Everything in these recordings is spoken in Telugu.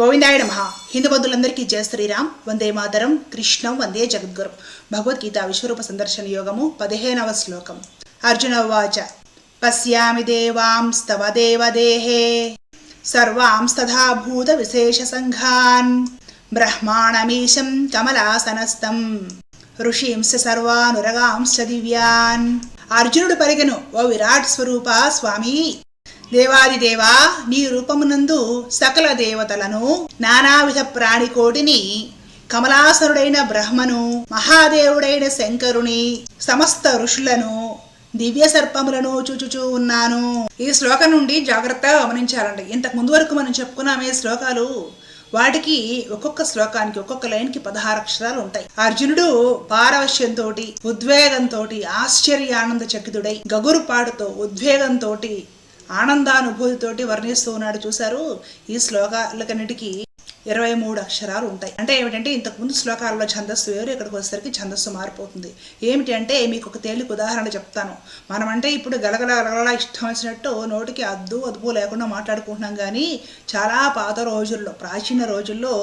గోవిందాయ నమ. హిందూ బంధువులందరికీ జయ శ్రీరామ్. వందే మాతరం. కృష్ణం. వందే జగద్గురు. భగవద్గీత విశ్వరూప సందర్శన యోగము పదిహేనవ శ్లోకం. అర్జున ఉవాచ. పశ్యామి దేవాంస్తవ దేవదేహే. సర్వాంస్తథా భూత విశేష సంఘాన్. బ్రహ్మాణమీశం కమలాసనస్తం ఋషీంశ సర్వానురగాంశ దివ్యాన్. అర్జునుడు పరిగెను. ఓ విరాట్ స్వరూప స్వామి. దేవాదిదేవా నీ రూపమునందు సకల దేవతలను నానావిధ ప్రాణికోటిని కమలాసరుడైన బ్రహ్మను మహాదేవుడైన శంకరుని సమస్త ఋషులను దివ్య సర్పములను చూచుచూ ఉన్నాను. ఈ శ్లోకం నుండి జాగ్రత్తగా గమనించాలండి. ఇంతకు ముందు వరకు మనం చెప్పుకున్నామే శ్లోకాలు. వాటికి ఒక్కొక్క శ్లోకానికి ఒక్కొక్క లైన్కి పదహారు అక్షరాలు ఉంటాయి. అర్జునుడు పారవశ్యంతో ఉద్వేగంతో ఆశ్చర్యానంద చకితుడై గగురుపాటుతో ఉద్వేగంతో ఆనందానుభూతితోటి వర్ణిస్తూ ఉన్నాడు. చూశారు? ఈ శ్లోకాలకన్నిటికీ ఇరవై మూడు అక్షరాలు ఉంటాయి. అంటే ఏమిటంటే ఇంతకుముందు శ్లోకాలలో ఛందస్సు వేరు ఇక్కడికి వచ్చేసరికి ఛందస్సు మారిపోతుంది. ఏమిటి అంటే మీకు ఒక తేలిక ఉదాహరణ చెప్తాను. మనమంటే ఇప్పుడు గలగల గలగల ఇష్టం వచ్చినట్టు నోటికి అద్దు అదుపు లేకుండా మాట్లాడుకుంటున్నాం కానీ చాలా పాత రోజుల్లో ప్రాచీన రోజుల్లో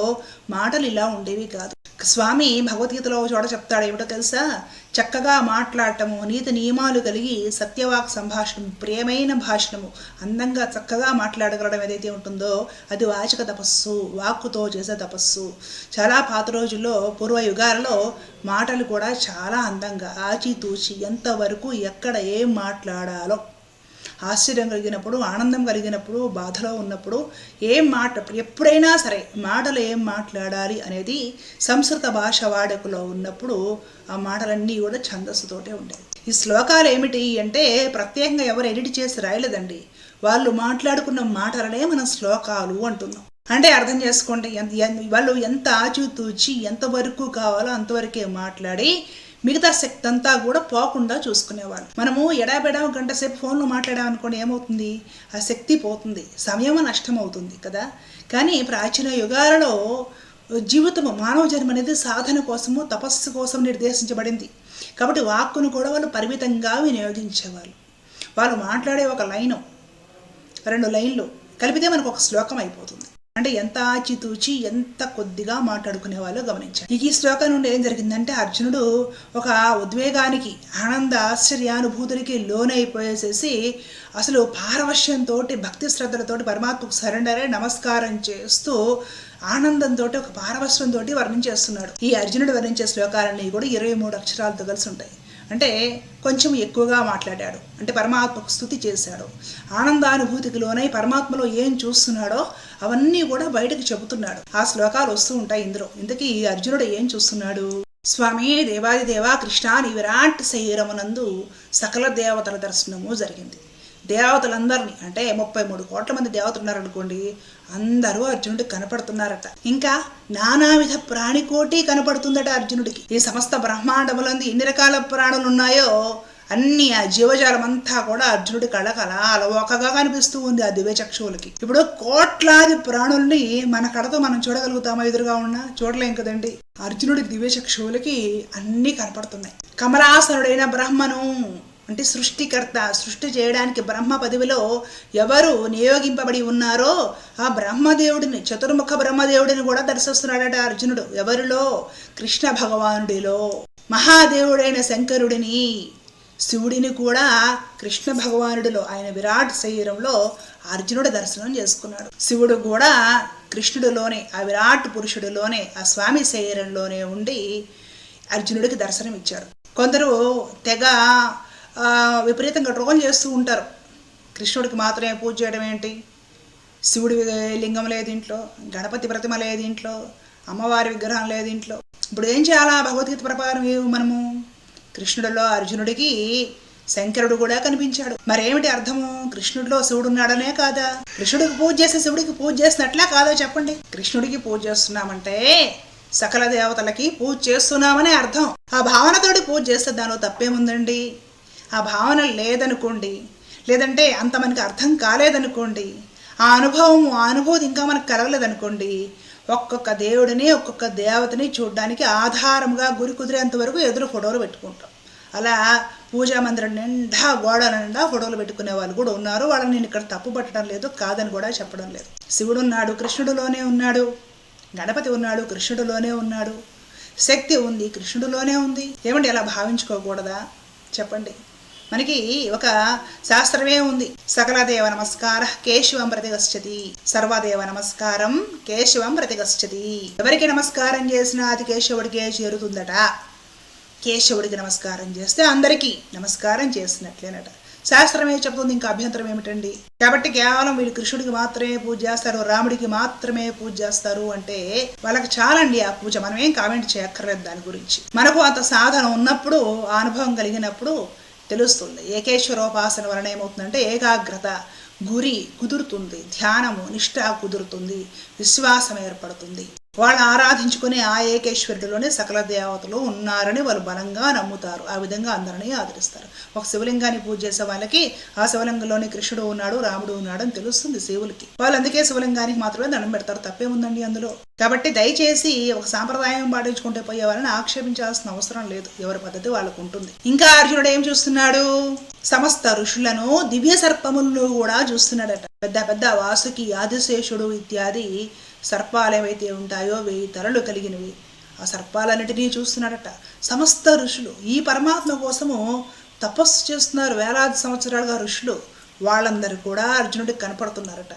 మాటలు ఇలా ఉండేవి కాదు. స్వామి భగవద్గీతలో చోట చెప్తాడు ఏమిటో తెలుసా? చక్కగా మాట్లాడటము నీతి నియమాలు కలిగి సత్యవాక్ సంభాషణం ప్రియమైన భాషణము అందంగా చక్కగా మాట్లాడగలడం ఏదైతే ఉంటుందో అది వాచక తపస్సు వాక్కుతో చేసే తపస్సు. చాలా పాత రోజుల్లో పూర్వ యుగాలలో మాటలు కూడా చాలా అందంగా ఆచితూచి ఎంతవరకు ఎక్కడ ఏం మాట్లాడాలో ఆశ్చర్యం కలిగినప్పుడు ఆనందం కలిగినప్పుడు బాధలో ఉన్నప్పుడు ఏం మాట ఎప్పుడైనా సరే మాటలు ఏం మాట్లాడాలి అనేది సంస్కృత భాష వాడుకలో ఉన్నప్పుడు ఆ మాటలన్నీ కూడా ఛందస్సుతోటే ఉంటాయి. ఈ శ్లోకాలు ఏమిటి అంటే ప్రత్యేకంగా ఎవరు ఎడిట్ చేసి రాయలేదండి. వాళ్ళు మాట్లాడుకున్న మాటలనే మనం శ్లోకాలు అంటున్నాం. అంటే అర్థం చేసుకోండి ఎంత వాళ్ళు ఎంత ఆచితూచి ఎంతవరకు కావాలో అంతవరకే మాట్లాడి మిగతా శక్తి అంతా కూడా పోకుండా చూసుకునేవాళ్ళు. మనము ఎడాబెడా గంట సేపు ఫోన్లో మాట్లాడామనుకోండి ఏమవుతుంది? ఆ శక్తి పోతుంది. సమయం నష్టం అవుతుంది కదా? కానీ ప్రాచీన యుగాలలో జీవితము మానవ జన్మ అనేది సాధన కోసము తపస్సు కోసం నిర్దేశించబడింది. కాబట్టి వాక్కును కూడా వాళ్ళు పరిమితంగా వినియోగించేవాళ్ళు. వాళ్ళు మాట్లాడే ఒక లైను రెండు లైన్లు కలిపితే మనకు ఒక శ్లోకం అయిపోతుంది. అంటే ఎంత ఆచితూచి ఎంత కొద్దిగా మాట్లాడుకునే వాళ్ళు గమనించాలి. ఇక ఈ శ్లోకం నుండి ఏం జరిగిందంటే అర్జునుడు ఒక ఉద్వేగానికి ఆనంద ఆశ్చర్యానుభూతులకి లోనైపోయేసేసి అసలు పారవశ్యంతో భక్తి శ్రద్ధలతో పరమాత్మకు సరెండర్ అయి నమస్కారం చేస్తూ ఆనందంతో ఒక పారవశ్యంతో వర్ణించేస్తున్నాడు. ఈ అర్జునుడు వర్ణించే శ్లోకాలన్నీ కూడా ఇరవై మూడు అక్షరాలతో కలిసి ఉంటాయి. అంటే కొంచెం ఎక్కువగా మాట్లాడాడు. అంటే పరమాత్మకు స్థుతి చేశాడు. ఆనందానుభూతికి లోనై పరమాత్మలో ఏం చూస్తున్నాడో అవన్నీ కూడా బయటకు చెబుతున్నాడు. ఆ శ్లోకాలు వస్తూ ఉంటాయి ఇందులో. ఇంతకీ ఈ అర్జునుడు ఏం చూస్తున్నాడు? స్వామి దేవాది దేవా కృష్ణ నీ విరాట్ శరీరమునందు సకల దేవతల దర్శనము జరిగింది. దేవతలందరినీ అంటే ముప్పై మూడు కోట్ల మంది దేవతలు ఉన్నారనుకోండి అందరూ అర్జునుడికి కనపడుతున్నారట. ఇంకా నానావిధ ప్రాణికోటి కనపడుతుందట అర్జునుడికి. ఈ సమస్త బ్రహ్మాండములందు ఎన్ని రకాల ప్రాణులు ఉన్నాయో అన్ని ఆ జీవజాలం అంతా కూడా అర్జునుడి కళకళ అలవోకగా కనిపిస్తూ ఉంది ఆ దివ్య చక్షువులకి. ఇప్పుడు కోట్లాది ప్రాణుల్ని మన కడతో మనం చూడగలుగుతామా ఎదురుగా ఉన్నా? చూడలేం కదండి. అర్జునుడి దివ్య చక్షువులకి అన్నీ కనపడుతున్నాయి. కమలాసనుడైన బ్రహ్మను అంటే సృష్టికర్త సృష్టి చేయడానికి బ్రహ్మ పదవిలో ఎవరు నియోగింపబడి ఉన్నారో ఆ బ్రహ్మదేవుడిని చతుర్ముఖ బ్రహ్మదేవుడిని కూడా దర్శిస్తున్నాడట అర్జునుడు. ఎవరిలో? కృష్ణ భగవానుడిలో. మహాదేవుడైన శంకరుడిని శివుడిని కూడా కృష్ణ భగవానుడిలో. ఆయన విరాట్ శరీరంలో అర్జునుడు దర్శనం చేసుకున్నాడు. శివుడు కూడా కృష్ణుడిలోనే ఆ విరాట్ పురుషుడిలోనే ఆ స్వామి శరీరంలోనే ఉండి అర్జునుడికి దర్శనం ఇచ్చాడు కొందరు తెగ విపరీతంగా ట్రోల్ చేస్తూ ఉంటారు. కృష్ణుడికి మాత్రమే పూజ చేయడం ఏంటి? శివుడి లింగం లేదు ఇంట్లో గణపతి ప్రతిమ లేదు ఇంట్లో అమ్మవారి విగ్రహం లేదు ఇంట్లో. ఇప్పుడు ఏం చేయాలా? భగవద్గీత ప్రకారం మనము? కృష్ణుడిలో అర్జునుడికి శంకరుడు కూడా కనిపించాడు. మరేమిటి అర్థము? కృష్ణుడిలో శివుడు ఉన్నాడనే కాదా? కృష్ణుడికి పూజ చేస్తే శివుడికి పూజ చేసినట్లా కాదో చెప్పండి. కృష్ణుడికి పూజ చేస్తున్నామంటే సకల దేవతలకి పూజ చేస్తున్నామనే అర్థం. ఆ భావనతోటి పూజ చేస్తే దానిలో తప్పేముందండి? ఆ భావన లేదనుకోండి లేదంటే అంత మనకి అర్థం కాలేదనుకోండి ఆ అనుభవం ఆ అనుభూతి ఇంకా మనకు కలగలేదనుకోండి ఒక్కొక్క దేవుడిని ఒక్కొక్క దేవతని చూడడానికి ఆధారంగా గురి కుదిరేంత వరకు ఎదురు ఫోటోలు పెట్టుకుంటాం. అలా పూజా మందిరం నిండా గోడ నిండా ఫోటోలు పెట్టుకునే వాళ్ళు కూడా ఉన్నారు. వాళ్ళని నేను ఇక్కడ తప్పు పట్టడం లేదు కాదని కూడా చెప్పడం లేదు. శివుడు ఉన్నాడు కృష్ణుడులోనే ఉన్నాడు గణపతి ఉన్నాడు కృష్ణుడులోనే ఉన్నాడు శక్తి ఉంది కృష్ణుడిలోనే ఉంది. ఏమండి అలా భావించుకోకూడదా? చెప్పండి. మనకి ఒక శాస్త్రమే ఉంది. సకలదేవ నమస్కార కేశవం ప్రతిగచ్చతి. సర్వదేవ నమస్కారం కేశవం ప్రతిగచ్చతి. ఎవరికి నమస్కారం చేసినా అది కేశవుడికే చేరుతుందట. కేశవుడికి నమస్కారం చేస్తే అందరికీ నమస్కారం చేసినట్లేనట. శాస్త్రమే చెబుతుంది ఇంకా అభ్యంతరం ఏమిటండి? కాబట్టి కేవలం వీళ్ళు కృష్ణుడికి మాత్రమే పూజ చేస్తారు రాముడికి మాత్రమే పూజ చేస్తారు అంటే వాళ్ళకి చాలండి ఆ పూజ. మనం ఏం కామెంట్ చేయక్కర్లేదు దాని గురించి. మనకు అంత సాధన ఉన్నప్పుడు ఆ అనుభవం కలిగినప్పుడు తెలుస్తుంది. ఏకేశ్వరోపాసన వలన ఏమవుతుందంటే ఏకాగ్రత గురి కుదురుతుంది. ధ్యానము నిష్ఠ కుదురుతుంది. విశ్వాసం ఏర్పడుతుంది. వాళ్ళు ఆరాధించుకునే ఆ ఏకేశ్వరుడిలోనే సకల దేవతలు ఉన్నారని వాళ్ళు బలంగా నమ్ముతారు. ఆ విధంగా అందరినీ ఆదరిస్తారు. ఒక శివలింగాన్ని పూజ చేసే వాళ్ళకి ఆ శివలింగంలోని కృష్ణుడు ఉన్నాడు రాముడు ఉన్నాడు అని తెలుస్తుంది శివులకి. వాళ్ళు అందుకే శివలింగానికి మాత్రమే దండం పెడతారు. తప్పే ఉందండి అందులో. కాబట్టి దయచేసి ఒక సాంప్రదాయం పాటించుకుంటే పోయే వాళ్ళని ఆక్షేపించాల్సిన అవసరం లేదు. ఎవరి పద్ధతి వాళ్ళకు ఉంటుంది. ఇంకా అర్జునుడు ఏం చూస్తున్నాడు? సమస్త ఋషులను దివ్య సర్పములను కూడా చూస్తున్నాడట. పెద్ద పెద్ద వాసుకి ఆదిశేషుడు ఇత్యాది సర్పాలు ఏవైతే ఉంటాయో వెయ్యి తలలు కలిగినవి. ఆ సర్పాలన్నిటినీ చూస్తున్నాడట సమస్త ఋషులు. ఈ పరమాత్మ కోసము తపస్సు చేస్తున్నారు వేలాది సంవత్సరాలుగా ఋషులు. వాళ్ళందరూ కూడా అర్జునుడికి కనపడుతున్నారట.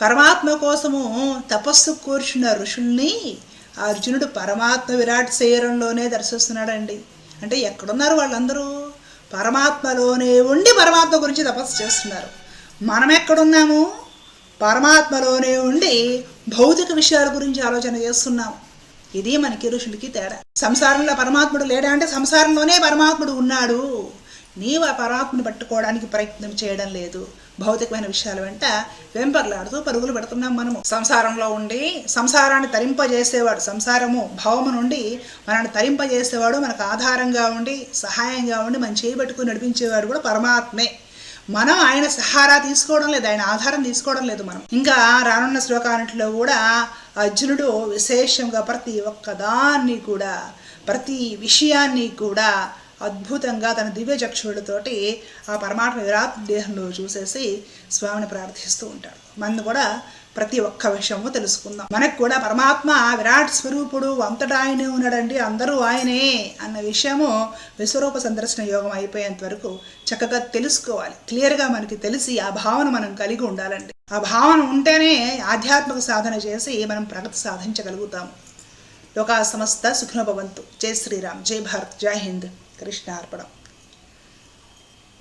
పరమాత్మ కోసము తపస్సు కూర్చున్న ఋషుల్ని అర్జునుడు పరమాత్మ విరాట్ శరీరంలోనే దర్శిస్తున్నాడండి. అంటే ఎక్కడున్నారు వాళ్ళందరూ? పరమాత్మలోనే ఉండి పరమాత్మ గురించి తపస్సు చేస్తున్నారు. మనం ఎక్కడున్నాము పరమాత్మలోనే ఉండి భౌతిక విషయాల గురించి ఆలోచన చేస్తున్నాం. ఇది మనకి ఋషులకి తేడా. సంసారంలో పరమాత్ముడు లేడా అంటే సంసారంలోనే పరమాత్ముడు ఉన్నాడు. నీవు ఆ పరమాత్మను పట్టుకోవడానికి ప్రయత్నం చేయడం లేదు. భౌతికమైన విషయాల వెంట వెంపర్లాడుతూ పరుగులు పెడుతున్నాం మనము. సంసారంలో ఉండి సంసారాన్ని తరింపజేసేవాడు సంసారము భావము నుండి మనల్ని తరింపజేసేవాడు మనకు ఆధారంగా ఉండి సహాయంగా ఉండి మనం చేయబెట్టుకుని నడిపించేవాడు కూడా పరమాత్మే. మనం ఆయన సహారా తీసుకోవడం లేదు ఆయన ఆధారం తీసుకోవడం లేదు మనం. ఇంకా రానున్న శ్లోకానిట్లో కూడా అర్జునుడు విశేషంగా ప్రతి ఒక్కదాన్ని కూడా ప్రతి విషయాన్ని కూడా అద్భుతంగా తన దివ్య చక్షువులతోటి ఆ పరమాత్మ విరాట్ దేహంలో చూసేసి స్వామిని ప్రార్థిస్తూ ఉంటాడు. మనం కూడా ప్రతి ఒక్క విషయము తెలుసుకుందాం. మనకు కూడా పరమాత్మ విరాట్ స్వరూపుడు అంతటా ఆయనే ఉన్నాడండి అందరూ ఆయనే అన్న విషయము విశ్వరూప సందర్శన యోగం అయిపోయేంత వరకు చక్కగా తెలుసుకోవాలి. క్లియర్గా మనకి తెలిసి ఆ భావన మనం కలిగి ఉండాలండి. ఆ భావన ఉంటేనే ఆధ్యాత్మిక సాధన చేసి మనం ప్రగతి సాధించగలుగుతాము లోకా సమస్త సుఖనభవంతు జై శ్రీరామ్. జై భారత్. జై హింద్. కృష్ణ అర్పణం